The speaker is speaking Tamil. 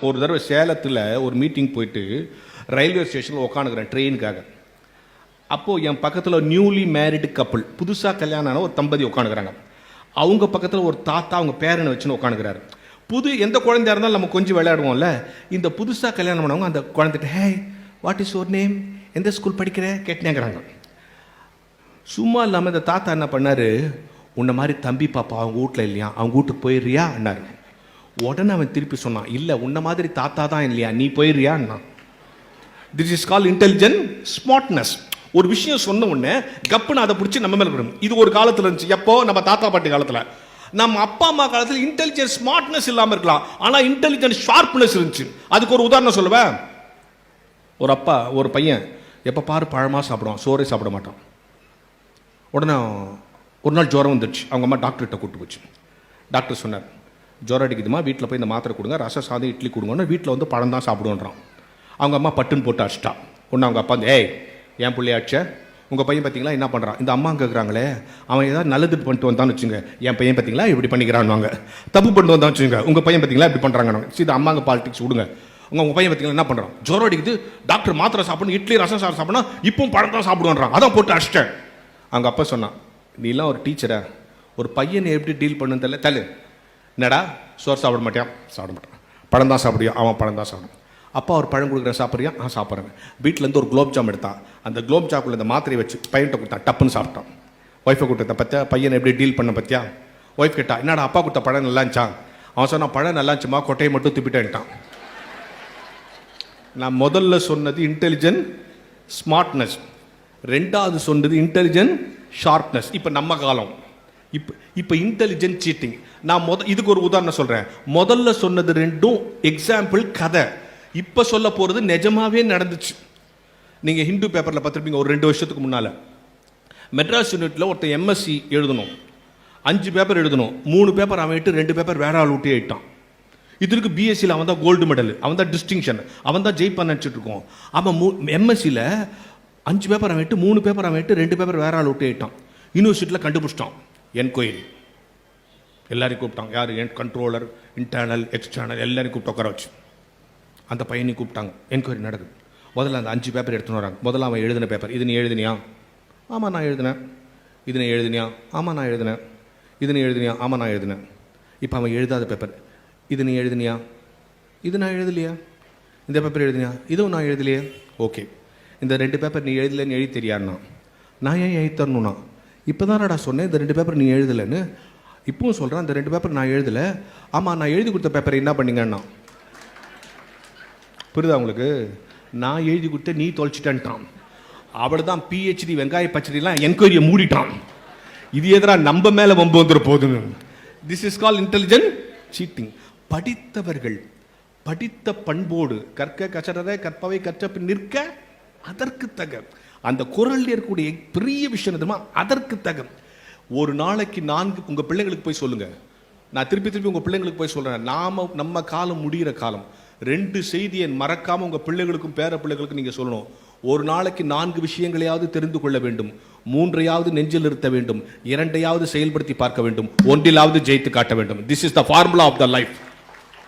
ஒரு தடவை சேலத்தில் ஒரு மீட்டிங் போயிட்டு ரயில்வே ஸ்டேஷனில் உட்காந்துக்கிறேன் ட்ரெயினுக்காக அப்போது என் பக்கத்தில் நியூலி மேரிடு கப்பல் புதுசாக கல்யாணம் ஆன ஒரு தம்பதி உட்காந்துக்கிறாங்க அவங்க பக்கத்தில் ஒரு தாத்தா அவங்க பேரனை வச்சுன்னு உட்காந்துக்கிறாரு புது எந்த குழந்தையா இருந்தாலும் நம்ம கொஞ்சம் விளையாடுவோம்ல. இந்த புதுசாக கல்யாணம் பண்ணவங்க அந்த குழந்தைகிட்ட hey what is your name எந்த ஸ்கூல் படிக்கிற? கேட்டேங்கிறாங்க. சும்மா இல்லாமல் இந்த தாத்தா என்ன பண்ணாரு? உன்னை மாதிரி தம்பி பாப்பா அவங்க வீட்டில் இல்லையா? அவங்க வீட்டுக்கு போயிடுறியா? அண்ணாரு உடனே அவன் திருப்பி சொன்னான் இல்லை உன்னை மாதிரி தாத்தா தான் இல்லையா? நீ போயிடுறியான்னா this is call intelligent smartness ஒரு விஷயம் சொன்ன உடனே கப்புன்னு அதை பிடிச்சி நம்ம மேலே விடும். இது ஒரு காலத்தில் இருந்துச்சு. எப்போ? நம்ம தாத்தா பாட்டி காலத்தில். நம்ம அப்பா அம்மா காலத்தில் இன்டெலிஜென்ட் ஸ்மார்ட்னஸ் இல்லாமல் இருக்கலாம். ஆனால் இன்டெலிஜென்ட் ஷார்ப்னஸ் இருந்துச்சு. அதுக்கு ஒரு உதாரணம் சொல்லுவேன் ஒரு அப்பா ஒரு பையன் எப்போ பாரு பழமாக சாப்பிடுவான். சோறே சாப்பிட மாட்டான். உடனே ஒரு நாள் ஜுரம் வந்துடுச்சு. அவங்க அம்மா டாக்டர்கிட்ட கூப்பிட்டு போச்சு. டாக்டர் சொன்னார் ஜுரம் அடிக்குதுமா? வீட்டில் போய் இந்த மாத்திரை கொடுங்க. ரச சாதம் இட்லி கொடுங்கன்னு வீட்டில் வந்து பழம் தான் சாப்பிடுவோன்றான் அவங்க அம்மா பட்டுன்னு போட்டு அடிச்சிட்டா. ஒன்று அவங்க அப்பா வந்து ஏய் என் பிள்ளையாச்ச உங்கள் பையன் பார்த்தீங்களா என்ன பண்ணுறான் இந்த அம்மா கேட்குறாங்களே அவன் ஏதாவது நல்லது பண்ணிட்டு வந்தான்னு வச்சுங்க. என் பையன் பார்த்தீங்களா இப்படி பண்ணிக்கிறான்வாங்க தப்பு பண்ணிட்டு வந்தான்னு வச்சுங்க. உங்கள் பையன் பார்த்தீங்களா இப்படி பண்ணுறாங்க சரி அம்மாங்க பாலிடிக்ஸ் விடுங்க. உங்கள் உங்கள் பையன் பார்த்தீங்களா என்ன பண்ணுறான் ஜுரம் அடிக்குது. டாக்டர் மாத்திரை சாப்பிடணும். இட்லி ரசம் சாப்பிட சாப்பிடணும். இப்பவும் பழம் தான் சாப்பிடுவான்றான். அதான் போட்டு அடிச்சிட்டேன். அவங்க அப்பா சொன்னான் நீலாம் ஒரு டீச்சரா ஒரு பையனை எப்படி டீல் பண்ணுன்னு தெரியல? தலை என்னடா? சோறு சாப்பிட மாட்டேன் சாப்பிட மாட்டான். பழம் தான் சாப்பிடுவியா அவன் பழம் தான் சாப்பிடும். அப்பா ஒரு பழம் கொடுக்குற சாப்பிட்றியா? நான் சாப்பிட்றேன். வீட்டிலேருந்து ஒரு குலோப் ஜாம் எடுத்தான். அந்த குலோப் ஜாமுக்குள்ள இந்த மாத்திரையை வச்சு பையன்கிட்ட கொடுத்தான். டப்புன்னு சாப்பிட்டான். ஒய்ஃபை கொடுத்த பத்தியா பையனை எப்படி டீல் பண்ண பத்தியா ஒய்ஃப் கேட்டா என்னடா அப்பா கொடுத்த பழம் நல்லா இருந்துச்சா? அவன் சொன்னான் பழம் நல்லா இருந்துச்சுமா கொட்டையை மட்டும் துப்பிட்டேன்ட்டான் நான் முதல்ல சொன்னது இன்டெலிஜென்ட் ஸ்மார்ட்னஸ் ரெண்டாவது சொன்னது இன்டெலிஜென்ட் ஷார்ப்னஸ் இப்போ நம்ம காலம். இப்போ இப்போ இன்டெலிஜென்ட் சீட்டிங் நான் முத இதுக்கு ஒரு உதாரணம் சொல்கிறேன் முதல்ல சொன்னது ரெண்டும் எக்ஸாம்பிள் கதை. இப்போ சொல்ல போகிறது நிஜமாகவே நடந்துச்சு. நீங்கள் ஹிந்து பேப்பரில் பார்த்துருப்பீங்க ஒரு ரெண்டு வருஷத்துக்கு முன்னால். மெட்ராஸ் யூனிட்டில் ஒருத்தன் எம்எஸ்சி எழுதணும். அஞ்சு பேப்பர் எழுதணும். மூணு பேப்பர் அவன் விட்டு ரெண்டு பேப்பர் வேற ஆள் விட்டு ஆயிட்டான். இதற்கு பிஎஸ்சியில் அவன் தான் கோல்டு மெடல் அவன் தான் டிஸ்டிங்ஷன் அவன் தான் ஜெயிப்பான்னு நினச்சிட்டு இருக்கோம். அவன் மூ எம்எஸ்சியில் அஞ்சு பேப்பர் அவன் விட்டு மூணு பேப்பர் அவன் விட்டு ரெண்டு பேப்பர் வேற ஆள் விட்டு ஆயிட்டான். யூனிவர்சிட்டியில் கண்டுபிடிச்சிட்டான். என்கொயரி எல்லாரையும் கூப்பிட்டாங்க. யார்? என் கண்ட்ரோலர் இன்டர்னல் எக்ஸ்டர்னல் எல்லாரையும் கூப்பிட்டு உட்கார வச்சு. அந்த பையனையும் கூப்பிட்டாங்க. என்கொயரி நடக்குது. முதல்ல அந்த அஞ்சு பேப்பர் எடுத்துன்னு வராங்க. முதல்ல அவன் எழுதின பேப்பர் இது நீ எழுதினியா? ஆமாம் நான் எழுதினேன். இது நீ எழுதினியா? ஆமாம் நான் எழுதினேன். இது நீ எழுதினியா? ஆமாம் நான் எழுதினேன். இப்போ அவன் எழுதாத பேப்பர் இது நீ எழுதினியா? இது நான் எழுதலையா? இந்த பேப்பர் எழுதினியா? இதுவும் நான் எழுதலையே? ஓகே இந்த ரெண்டு பேப்பர் நீ எழுதலன்னு எழுதி தெரியாருண்ணா நான் ஏன் எழுதி தரணும்னா? இப்போ தானடா சொன்னேன் இந்த ரெண்டு பேப்பர் நீ எழுதலைன்னு. இப்பவும் சொல்கிறேன் இந்த ரெண்டு பேப்பர் நான் எழுதலை. ஆமாம் நான் எழுதி கொடுத்த பேப்பர் என்ன பண்ணீங்கன்னா புரியுதா உங்களுக்கு? நான் எழுதி கொடுத்த நீ தொலைச்சிட்டேன்ட்டான். அவள் தான் பிஹெச்டி வெங்காய பச்சடிலாம் என்கொயரியை மூடிட்டான். இது எதிராக நம்ம மேலே வம்பு வந்துட போதுங்க this is call intelligent cheating படித்தவர்கள் படித்த பண்போடு கற்க கசடர கற்பவை கற்ற பின் நிற்க அதற்கு தக அந்த குரல் இருக்கக்கூடிய பெரிய விஷயம் தெரியுமா? அதற்கு தக ஒரு நாளைக்கு நான்கு உங்கள் பிள்ளைங்களுக்கு போய் சொல்லுங்கள் நான் திருப்பி திருப்பி உங்கள் பிள்ளைங்களுக்கு போய் சொல்கிறேன் நாம் நம்ம காலம் முடிகிற காலம். ரெண்டு செய்தியை மறக்காமல் உங்கள் பிள்ளைகளுக்கும் பேர பிள்ளைகளுக்கும் நீங்கள் சொல்லணும். ஒரு நாளைக்கு நான்கு விஷயங்களையாவது தெரிந்து கொள்ள வேண்டும். மூன்றையாவது நெஞ்சில் நிறுத்த வேண்டும். இரண்டையாவது செயல்படுத்தி பார்க்க வேண்டும். ஒன்றிலாவது ஜெயித்து காட்ட வேண்டும். This is the formula of the life